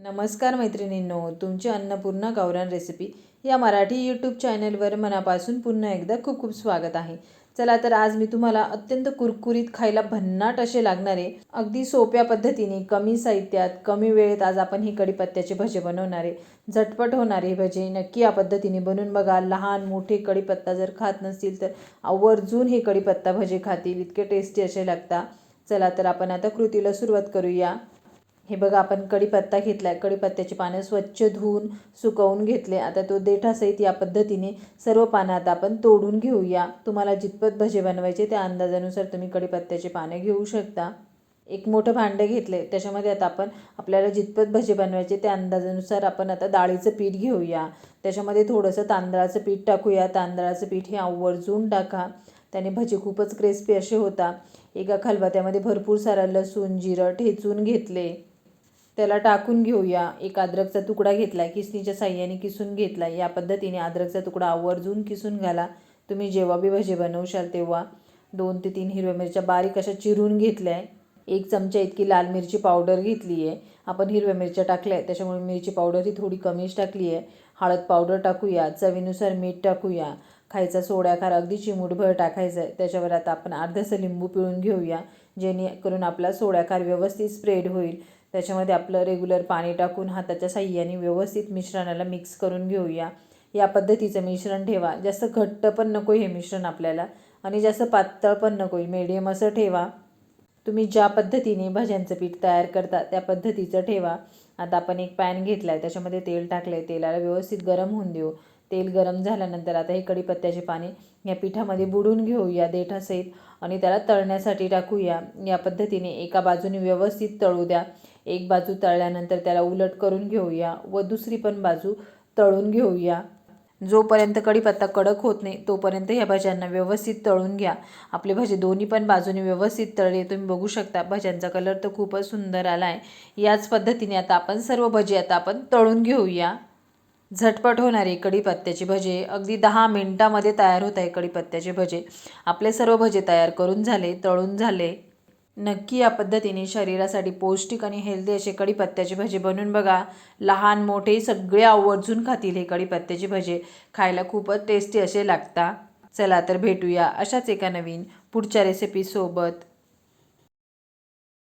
नमस्कार मैत्रिणींनो तुमची अन्नपूर्णा गावरान रेसिपी या मराठी यूट्यूब चॅनलवर मनापासून पुन्हा एकदा खूप खूप स्वागत आहे. चला तर आज मी तुम्हाला अत्यंत कुरकुरीत खायला भन्नाट असे लागणारे अगदी सोप्या पद्धतीने कमी साहित्यात कमी वेळेत आज आपण ही कढीपत्त्याचे भजे बनवणारे झटपट होणारे भजे नक्की या पद्धतीने बनवून बघा. लहान मोठे कढीपत्ता जर खात नसतील तर आवर्जून हे कढीपत्ता भजे खातील. इतके टेस्टी असे लागतात. चला तर आपण आता कृतीला सुरुवात करूया. हे बघा आपण कढीपत्ता घेतला आहे कढीपत्त्याची पानं स्वच्छ धुवून सुकवून घेतले. आता तो देठासहित या पद्धतीने सर्व पानं आता आपण तोडून घेऊया. तुम्हाला जितपत भजे बनवायचे त्या अंदाजानुसार तुम्ही कडीपत्त्याचे पाने घेऊ शकता. एक मोठं भांडं घेतले त्याच्यामध्ये आता आपण आपल्याला जितपत भजे बनवायचे त्या अंदाजानुसार आपण आता डाळीचं पीठ घेऊया. त्याच्यामध्ये थोडंसं तांदळाचं पीठ टाकूया. तांदळाचं पीठ हे आवर्जून टाका. त्याने भजे खूपच क्रिस्पी असे होता. एका खलबत्त्यामध्ये भरपूर सारा लसूण जिरं ठेचून घेतले. त्याला टाकून घेऊया. एक अद्रकचा तुकडा घेतला आहे साह्याने किसून घेतला आहे या पद्धतीने अद्रकचा तुकडा आवर्जून किसून घाला. तुम्ही जेव्हा बी भजे बनवशाल तेव्हा दोन ते तीन हिरव्या मिरच्या बारीक अशा चिरून घेतल्या आहे एक चमचा इतकी लाल मिरची पावडर घेतली आहे आपण हिरव्या मिरच्या टाकल्या आहे त्याच्यामुळे मिरची पावडर ही थोडी कमीच टाकली आहे हळद पावडर टाकूया चवीनुसार मीठ टाकूया. खायचा सोड्या खार अगदी चिमूटभर टाकायचं आहे त्याच्यावर आता आपण अर्धंसं लिंबू पिळून घेऊया जेणेकरून आपला सोड्याखार व्यवस्थित स्प्रेड होईल. त्याच्यामध्ये आपलं रेग्युलर पाणी टाकून हाताच्या साह्याने व्यवस्थित मिश्रणाला मिक्स करून घेऊया. या पद्धतीचं मिश्रण ठेवा. जास्त घट्ट पण नको हे मिश्रण आपल्याला. आणि जास्त पातळ पण नको मीडियम असं ठेवा. तुम्ही ज्या पद्धतीने भाज्यांचं पीठ तयार करता त्या पद्धतीचं ठेवा. आता आपण एक पॅन घेतला आहे त्याच्यामध्ये तेल टाकलं आहे तेलाला व्यवस्थित गरम होऊन देऊ. तेल गरम झाल्यानंतर आता हे कढीपत्त्याचे पाणी या पिठामध्ये बुडून घेऊया देठासहित. आणि त्याला तळण्यासाठी टाकूया. या पद्धतीने एका बाजूने व्यवस्थित तळू द्या. एक बाजू तळल्यानंतर त्याला उलट करून घेऊया व दुसरी पण बाजू तळून घेऊया. जोपर्यंत कढीपत्ता कडक होत नाही तोपर्यंत ह्या भाज्यांना व्यवस्थित तळून घ्या. आपले भाजी दोन्ही पण बाजूने व्यवस्थित तळले तुम्ही बघू शकता. भाज्यांचा कलर तर खूपच सुंदर आला आहे याच पद्धतीने आता आपण सर्व भजी आता आपण तळून घेऊया. झटपट होणारे कढीपत्त्याचे भजे अगदी दहा मिनटामध्ये तयार होत आहे कढीपत्त्याचे भजे. आपले सर्व भजे तयार करून झाले तळून झाले. नक्की या पद्धतीने शरीरासाठी पौष्टिक आणि हेल्दी असे कढीपत्त्याची भजे बनवून बघा. लहान मोठे सगळे आवर्जून खातील हे कढीपत्त्याची भजे. खायला खूपच टेस्टी असे लागतात चला तर भेटूया अशाच एका नवीन पुढच्या रेसिपीसोबत